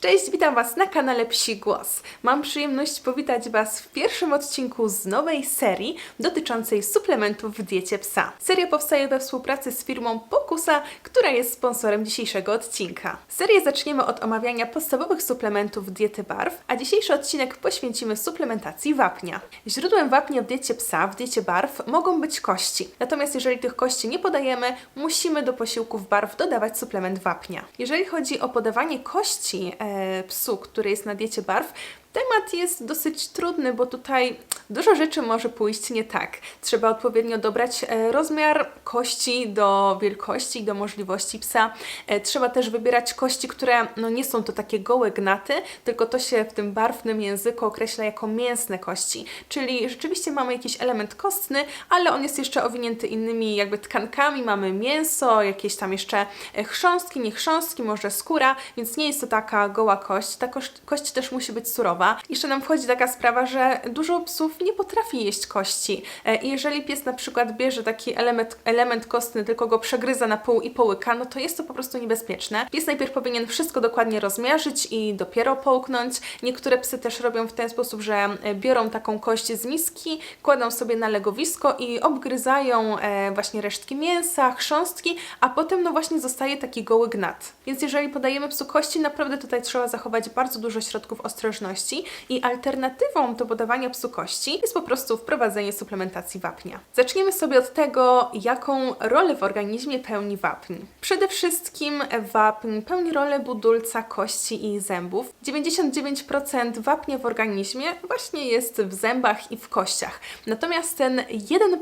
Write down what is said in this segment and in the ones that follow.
Cześć, witam Was na kanale Psi Głos. Mam przyjemność powitać Was w pierwszym odcinku z nowej serii dotyczącej suplementów w diecie psa. Seria powstaje we współpracy z firmą Pokusa, która jest sponsorem dzisiejszego odcinka. Serię zaczniemy od omawiania podstawowych suplementów diety barw, a dzisiejszy odcinek poświęcimy suplementacji wapnia. Źródłem wapnia w diecie psa, w diecie barw mogą być kości. Natomiast jeżeli tych kości nie podajemy, musimy do posiłków barw dodawać suplement wapnia. Jeżeli chodzi o podawanie kości e, psu, który jest na diecie barw, Temat jest dosyć trudny, bo tutaj dużo rzeczy może pójść nie tak. Trzeba odpowiednio dobrać e, rozmiar kości do wielkości, do możliwości psa. E, Trzeba też wybierać kości, które no, nie są to takie gołe gnaty, tylko to się w tym barwnym języku określa jako mięsne kości. Czyli rzeczywiście mamy jakiś element kostny, ale on jest jeszcze owinięty innymi jakby tkankami. Mamy mięso, jakieś tam jeszcze e, chrząstki, nie chrząstki, może skóra, więc nie jest to taka goła kość. Ta kość, kość też musi być surowa. Jeszcze nam wchodzi taka sprawa, że dużo psów nie potrafi jeść kości. E, I jeżeli pies na przykład bierze taki element, element kostny, tylko go przegryza na pół i połyka, no to jest to po prostu niebezpieczne. Pies najpierw powinien wszystko dokładnie rozmiarzyć i dopiero połknąć. Niektóre psy też robią w ten sposób, że e, biorą taką kość z miski, kładą sobie na legowisko i obgryzają e, właśnie resztki mięsa, chrząstki, a potem no właśnie zostaje taki goły gnat. Więc jeżeli podajemy psu kości, naprawdę tutaj trzeba zachować bardzo dużo środków ostrożności i alternatywą do podawania psu kości jest po prostu wprowadzenie suplementacji wapnia. Zaczniemy sobie od tego, jaką rolę w organizmie pełni wapń. Przede wszystkim wapń pełni rolę budulca kości i zębów. 99% wapnia w organizmie właśnie jest w zębach i w kościach. Natomiast ten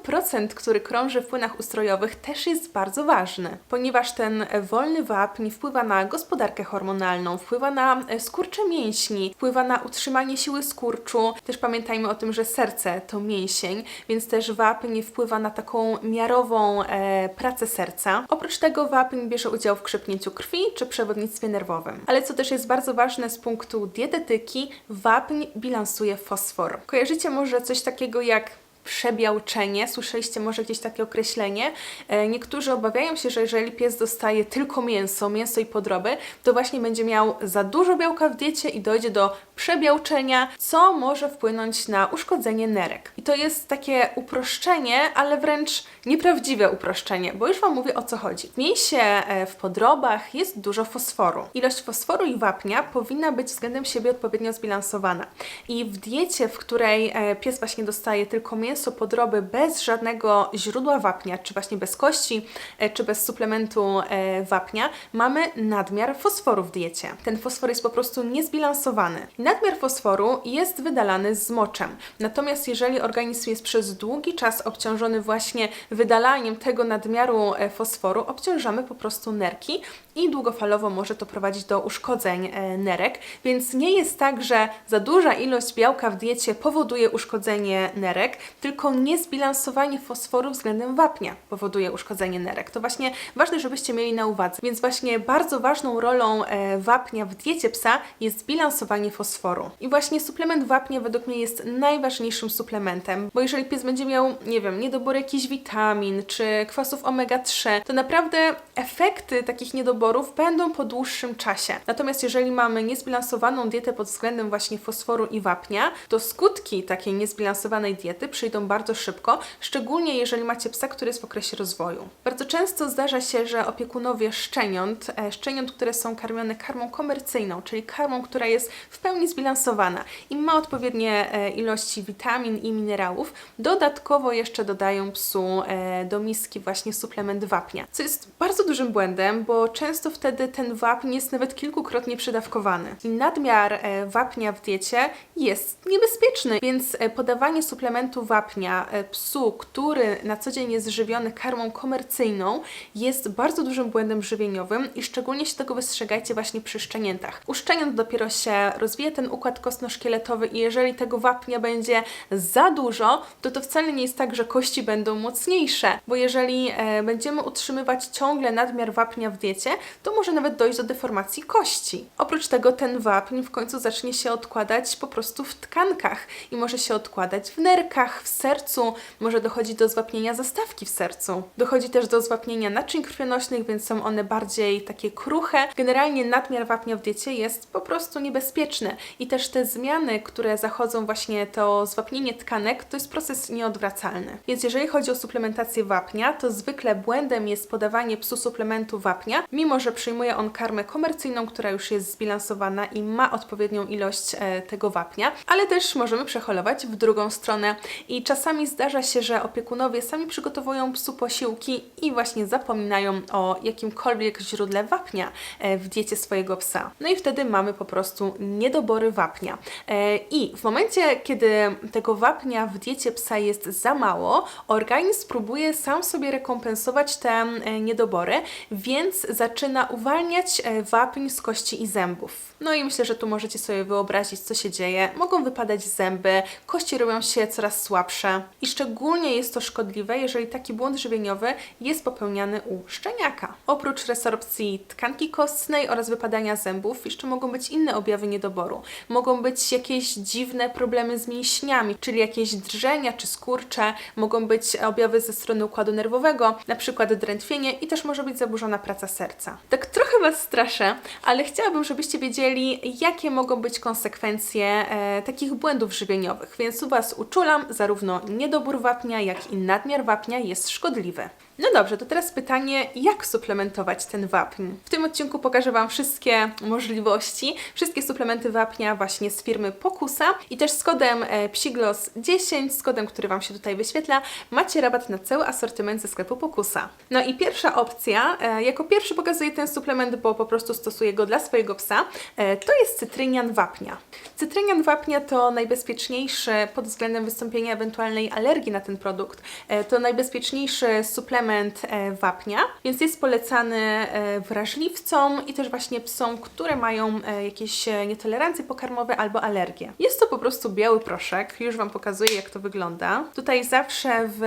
1%, który krąży w płynach ustrojowych, też jest bardzo ważny, ponieważ ten wolny wapń wpływa na gospodarkę hormonalną, wpływa na skurcze mięśni, wpływa na utrzymanie siły skurczu. Też pamiętajmy o tym, że serce to mięsień, więc też wapń wpływa na taką miarową e, pracę serca. Oprócz tego wapń bierze udział w krzepnięciu krwi czy przewodnictwie nerwowym. Ale co też jest bardzo ważne z punktu dietetyki, wapń bilansuje fosfor. Kojarzycie może coś takiego jak przebiałczenie. Słyszeliście może gdzieś takie określenie. E, Niektórzy obawiają się, że jeżeli pies dostaje tylko mięso, mięso i podroby, to właśnie będzie miał za dużo białka w diecie i dojdzie do przebiałczenia, co może wpłynąć na uszkodzenie nerek. I to jest takie uproszczenie, ale wręcz nieprawdziwe uproszczenie, bo już Wam mówię o co chodzi. W mięsie, e, w podrobach jest dużo fosforu. Ilość fosforu i wapnia powinna być względem siebie odpowiednio zbilansowana. I w diecie, w której e, pies właśnie dostaje tylko mięso, podroby bez żadnego źródła wapnia, czy właśnie bez kości, e, czy bez suplementu e, wapnia, mamy nadmiar fosforu w diecie. Ten fosfor jest po prostu niezbilansowany. Nadmiar fosforu jest wydalany z moczem. Natomiast jeżeli organizm jest przez długi czas obciążony właśnie wydalaniem tego nadmiaru e, fosforu, obciążamy po prostu nerki i długofalowo może to prowadzić do uszkodzeń e, nerek, więc nie jest tak, że za duża ilość białka w diecie powoduje uszkodzenie nerek, tylko niezbilansowanie fosforu względem wapnia powoduje uszkodzenie nerek. To właśnie ważne, żebyście mieli na uwadze. Więc właśnie bardzo ważną rolą e, wapnia w diecie psa jest zbilansowanie fosforu. I właśnie suplement wapnia według mnie jest najważniejszym suplementem, bo jeżeli pies będzie miał, nie wiem, niedobór jakichś witamin czy kwasów omega-3, to naprawdę efekty takich niedoborów będą po dłuższym czasie. Natomiast jeżeli mamy niezbilansowaną dietę pod względem właśnie fosforu i wapnia, to skutki takiej niezbilansowanej diety przyjdą bardzo szybko, szczególnie jeżeli macie psa, który jest w okresie rozwoju. Bardzo często zdarza się, że opiekunowie szczeniąt, e, szczeniąt, które są karmione karmą komercyjną, czyli karmą, która jest w pełni zbilansowana i ma odpowiednie e, ilości witamin i minerałów, dodatkowo jeszcze dodają psu e, do miski właśnie suplement wapnia, co jest bardzo dużym błędem, bo często wtedy ten wapń jest nawet kilkukrotnie przedawkowany. I nadmiar e, wapnia w diecie jest niebezpieczny, więc e, podawanie suplementu wapnia e, psu, który na co dzień jest żywiony karmą komercyjną, jest bardzo dużym błędem żywieniowym i szczególnie się tego wystrzegajcie właśnie przy szczeniętach. U szczeniąt dopiero się rozwija ten układ kostno-szkieletowy i jeżeli tego wapnia będzie za dużo, to to wcale nie jest tak, że kości będą mocniejsze, bo jeżeli będziemy utrzymywać ciągle nadmiar wapnia w diecie, to może nawet dojść do deformacji kości. Oprócz tego ten wapń w końcu zacznie się odkładać po prostu w tkankach i może się odkładać w nerkach, w sercu, może dochodzić do zwapnienia zastawki w sercu. Dochodzi też do zwapnienia naczyń krwionośnych, więc są one bardziej takie kruche. Generalnie nadmiar wapnia w diecie jest po prostu niebezpieczny i też te zmiany, które zachodzą właśnie to zwapnienie tkanek, to jest proces nieodwracalny. Więc jeżeli chodzi o suplementację wapnia, to zwykle błędem jest podawanie psu suplementu wapnia, mimo że przyjmuje on karmę komercyjną, która już jest zbilansowana i ma odpowiednią ilość e, tego wapnia, ale też możemy przeholować w drugą stronę i czasami zdarza się, że opiekunowie sami przygotowują psu posiłki i właśnie zapominają o jakimkolwiek źródle wapnia e, w diecie swojego psa. No i wtedy mamy po prostu niedobory wapnia. E, I w momencie, kiedy tego wapnia w diecie psa jest za mało, organizm próbuje sam sobie rekompensować te niedobory, więc zaczyna uwalniać e, wapń z kości i zębów. No i myślę, że tu możecie sobie wyobrazić, co się dzieje. Mogą wypadać zęby, kości robią się coraz słabsze i szczególnie jest to szkodliwe, jeżeli taki błąd żywieniowy jest popełniany u szczeniaka. Oprócz resorpcji tkanki kostnej oraz wypadania zębów, jeszcze mogą być inne objawy niedoboru. Mogą być jakieś dziwne problemy z mięśniami, czyli jakieś drżenia czy skurcze, mogą być objawy ze strony układu nerwowego, na przykład drętwienie i też może być zaburzona praca serca. Tak trochę Was straszę, ale chciałabym, żebyście wiedzieli, jakie mogą być konsekwencje e, takich błędów żywieniowych, więc tu Was uczulam, zarówno niedobór wapnia, jak i nadmiar wapnia jest szkodliwy. No dobrze, to teraz pytanie, jak suplementować ten wapń? W tym odcinku pokażę Wam wszystkie możliwości, wszystkie suplementy wapnia właśnie z firmy Pokusa i też z kodem e, PSIGLOS10, z kodem, który Wam się tutaj wyświetla, macie rabat na cały asortyment ze sklepu Pokusa. No i pierwsza opcja, e, jako pierwszy pokazuję ten suplement, bo po prostu stosuję go dla swojego psa, e, to jest cytrynian wapnia. Cytrynian wapnia to najbezpieczniejszy pod względem wystąpienia ewentualnej alergii na ten produkt, e, to najbezpieczniejszy suplement e, wapnia, więc jest polecany wrażliwcom i też właśnie psom, które mają jakieś nietolerancje pokarmowe albo alergie. Jest to po prostu biały proszek, już Wam pokazuję jak to wygląda. Tutaj zawsze w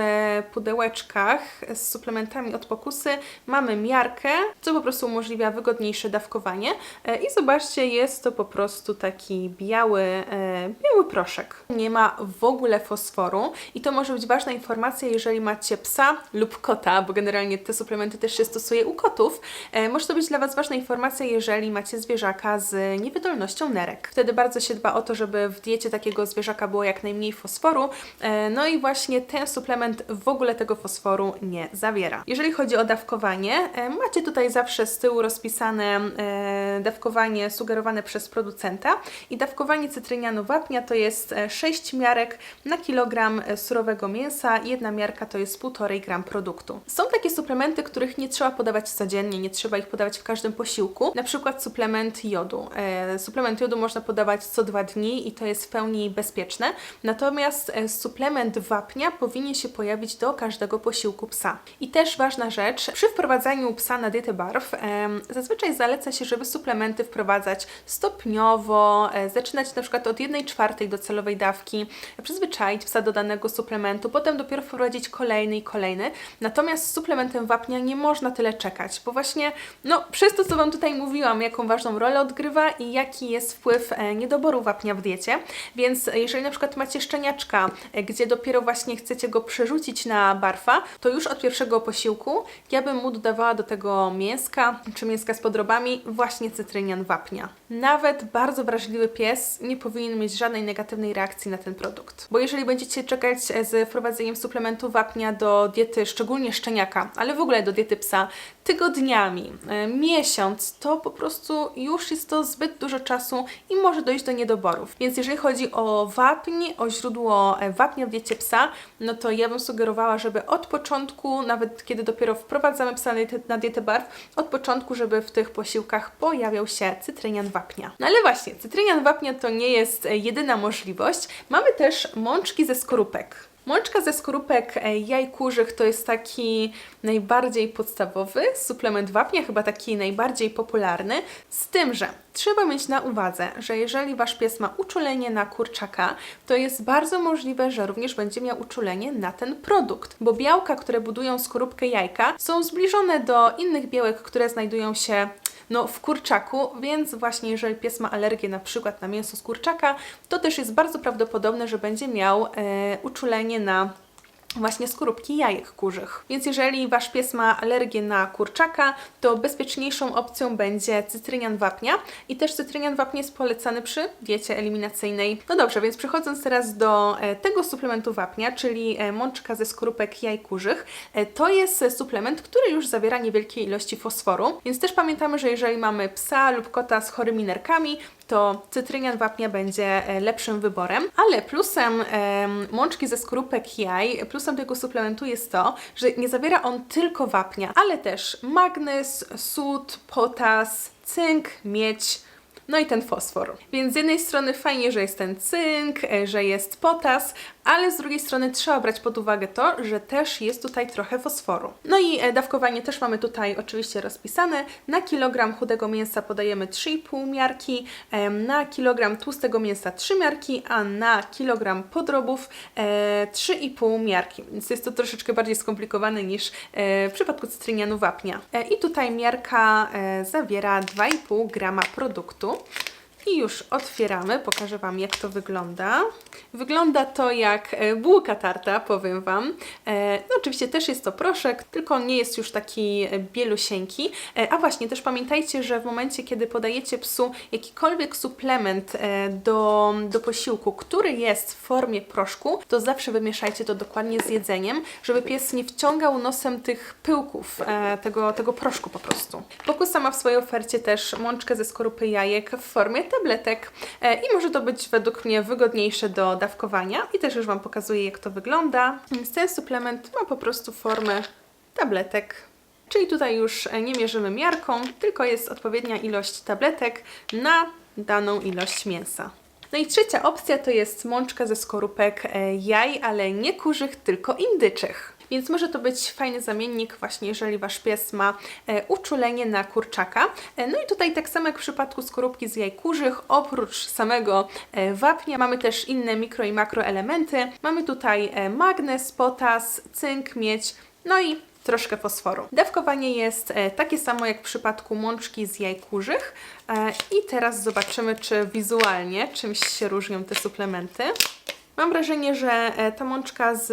pudełeczkach z suplementami od Pokusy mamy miarkę, co po prostu umożliwia wygodniejsze dawkowanie E, i zobaczcie, jest to po prostu taki biały, e, biały proszek. Nie ma w ogóle fosforu i to może być ważna informacja, jeżeli macie psa lub kota, bo generalnie te suplementy też się stosuje u kotów. E, Może to być dla Was ważna informacja, jeżeli macie zwierzaka z niewydolnością nerek. Wtedy bardzo się dba o to, żeby w diecie takiego zwierzaka było jak najmniej fosforu. No i właśnie ten suplement w ogóle tego fosforu nie zawiera. Jeżeli chodzi o dawkowanie, macie tutaj zawsze z tyłu rozpisane e, dawkowanie sugerowane przez producenta i dawkowanie cytrynianu wapnia to jest e, 6 miarek na kilogram e, surowego mięsa, jedna miarka to jest 1,5 gram produktu. Są takie suplementy, których nie trzeba podawać codziennie, nie trzeba ich podawać w każdym posiłku, na przykład suplement jodu. E, suplement jodu można podawać co dwa dni i to jest w pełni bezpieczne, natomiast e, suplement wapnia powinien się pojawić do każdego posiłku psa. I też ważna rzecz, przy wprowadzaniu psa na dietę barw, zazwyczaj zaleca się, żeby suplementy wprowadzać stopniowo, e, zaczynać na przykład od 1 czwartej docelowej dawki, przyzwyczaić psa do danego suplementu, potem dopiero wprowadzić kolejny i kolejny. Natomiast z suplementem wapnia nie można tyle czekać, bo właśnie no, przez to, co Wam tutaj mówiłam, jaką ważną rolę odgrywa i jaki jest wpływ e, niedoboru wapnia w diecie. Więc jeżeli na przykład macie szczeniaczka, e, gdzie dopiero właśnie chcecie go przerzucić na barfa, to już od pierwszego posiłku ja bym mu dodawała do tego mięska, czy mięska z podrobami, właśnie cytrynian wapnia. Nawet bardzo wrażliwy pies nie powinien mieć żadnej negatywnej reakcji na ten produkt. Bo jeżeli będziecie czekać e, z wprowadzeniem suplementu wapnia do diety, szczególnie szczeniaka, ale w ogóle do diety psa, tygodniami, e, miesiąc, to po prostu już jest to zbyt dużo czasu i może dojść do niedoborów. Więc jeżeli chodzi o wapń, o źródło e, wapnia w diecie psa, no to ja bym sugerowała, żeby od początku, nawet kiedy dopiero wprowadzamy psa na dietę, barw, od początku, żeby w tych posiłkach pojawiał się cytrynian wapnia. No ale właśnie, cytrynian wapnia to nie jest e, jedyna możliwość. Mamy też mączki ze skorupek. Mączka ze skorupek e, jaj kurzych to jest taki najbardziej podstawowy suplement wapnia, chyba taki najbardziej popularny, z tym, że trzeba mieć na uwadze, że jeżeli Wasz pies ma uczulenie na kurczaka, to jest bardzo możliwe, że również będzie miał uczulenie na ten produkt, bo białka, które budują skorupkę jajka, są zbliżone do innych białek, które znajdują się no, w kurczaku, więc właśnie jeżeli pies ma alergię na przykład na mięso z kurczaka, to też jest bardzo prawdopodobne, że będzie miał e, uczulenie na właśnie skorupki jajek kurzych. Więc jeżeli Wasz pies ma alergię na kurczaka, to bezpieczniejszą opcją będzie cytrynian wapnia i też cytrynian wapnia jest polecany przy diecie eliminacyjnej. No dobrze, więc przechodząc teraz do e, tego suplementu wapnia, czyli e, mączka ze skorupek jaj kurzych, e, to jest suplement, który już zawiera niewielkie ilości fosforu, więc też pamiętamy, że jeżeli mamy psa lub kota z chorymi nerkami, to cytrynian wapnia będzie e, lepszym wyborem. Ale plusem em, mączki ze skorupek jaj, plusem tego suplementu jest to, że nie zawiera on tylko wapnia, ale też magnez, sód, potas, cynk, miedź, no i ten fosfor. Więc z jednej strony fajnie, że jest ten cynk, e, że jest potas, ale z drugiej strony trzeba brać pod uwagę to, że też jest tutaj trochę fosforu. No i e, dawkowanie też mamy tutaj oczywiście rozpisane. Na kilogram chudego mięsa podajemy 3,5 miarki, na kilogram tłustego mięsa 3 miarki, a na kilogram podrobów e, 3,5 miarki. Więc jest to troszeczkę bardziej skomplikowane niż e, w przypadku cytrynianu wapnia. E, I tutaj miarka e, zawiera 2,5 grama produktu. う。I już otwieramy, pokażę Wam jak to wygląda. Wygląda to jak e, bułka tarta, powiem Wam. E, No oczywiście też jest to proszek, tylko nie jest już taki e, bielusieńki. A właśnie, też pamiętajcie, że w momencie, kiedy podajecie psu jakikolwiek suplement do, do posiłku, który jest w formie proszku, to zawsze wymieszajcie to dokładnie z jedzeniem, żeby pies nie wciągał nosem tych pyłków, tego, tego proszku po prostu. Pokusa ma w swojej ofercie też mączkę ze skorupy jajek w formie tabletek e, i może to być według mnie wygodniejsze do dawkowania i też już Wam pokazuję jak to wygląda. Więc ten suplement ma po prostu formę tabletek. Czyli tutaj już e, nie mierzymy miarką, tylko jest odpowiednia ilość tabletek na daną ilość mięsa. No i trzecia opcja to jest mączka ze skorupek e, jaj, ale nie kurzych, tylko indyczych. Więc może to być fajny zamiennik właśnie, jeżeli Wasz pies ma e, uczulenie na kurczaka. E, no i tutaj tak samo jak w przypadku skorupki z jaj kurzych, oprócz samego e, wapnia mamy też inne mikro i makroelementy. Mamy tutaj magnez, potas, cynk, miedź, no i troszkę fosforu. Dawkowanie jest takie samo jak w przypadku mączki z jaj kurzych. I teraz zobaczymy, czy wizualnie czymś się różnią te suplementy. Mam wrażenie, że e, ta mączka z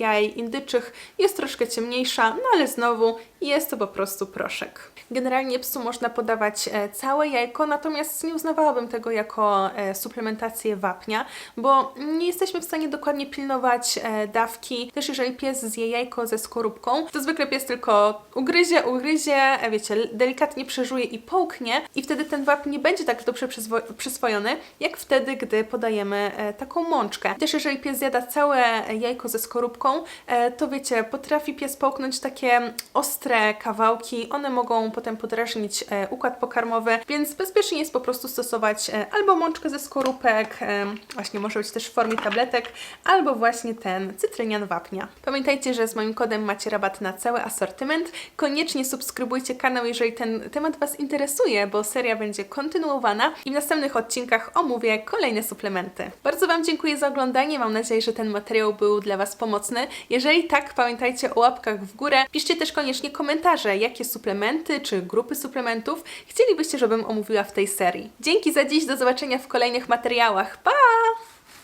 jaj indyczych jest troszkę ciemniejsza, no ale znowu jest to po prostu proszek. Generalnie psu można podawać e, całe jajko, natomiast nie uznawałabym tego jako e, suplementację wapnia, bo nie jesteśmy w stanie dokładnie pilnować e, dawki. Też jeżeli pies zje jajko ze skorupką, to zwykle pies tylko ugryzie, ugryzie, wiecie, delikatnie przeżuje i połknie i wtedy ten wapń nie będzie tak dobrze przyswojony, jak wtedy, gdy podajemy taką mączkę. Też jeżeli pies zjada całe jajko ze skorupką, to wiecie, potrafi pies połknąć takie ostre kawałki, one mogą potem podrażnić e, układ pokarmowy, więc bezpiecznie jest po prostu stosować e, albo mączkę ze skorupek, e, właśnie może być też w formie tabletek, albo właśnie ten cytrynian wapnia. Pamiętajcie, że z moim kodem macie rabat na cały asortyment. Koniecznie subskrybujcie kanał, jeżeli ten temat Was interesuje, bo seria będzie kontynuowana i w następnych odcinkach omówię kolejne suplementy. Bardzo Wam dziękuję za oglądanie, mam nadzieję, że ten materiał był dla Was pomocny. Jeżeli tak, pamiętajcie o łapkach w górę. Piszcie też koniecznie komentarze, jakie suplementy czy grupy suplementów chcielibyście, żebym omówiła w tej serii. Dzięki za dziś, do zobaczenia w kolejnych materiałach. Pa!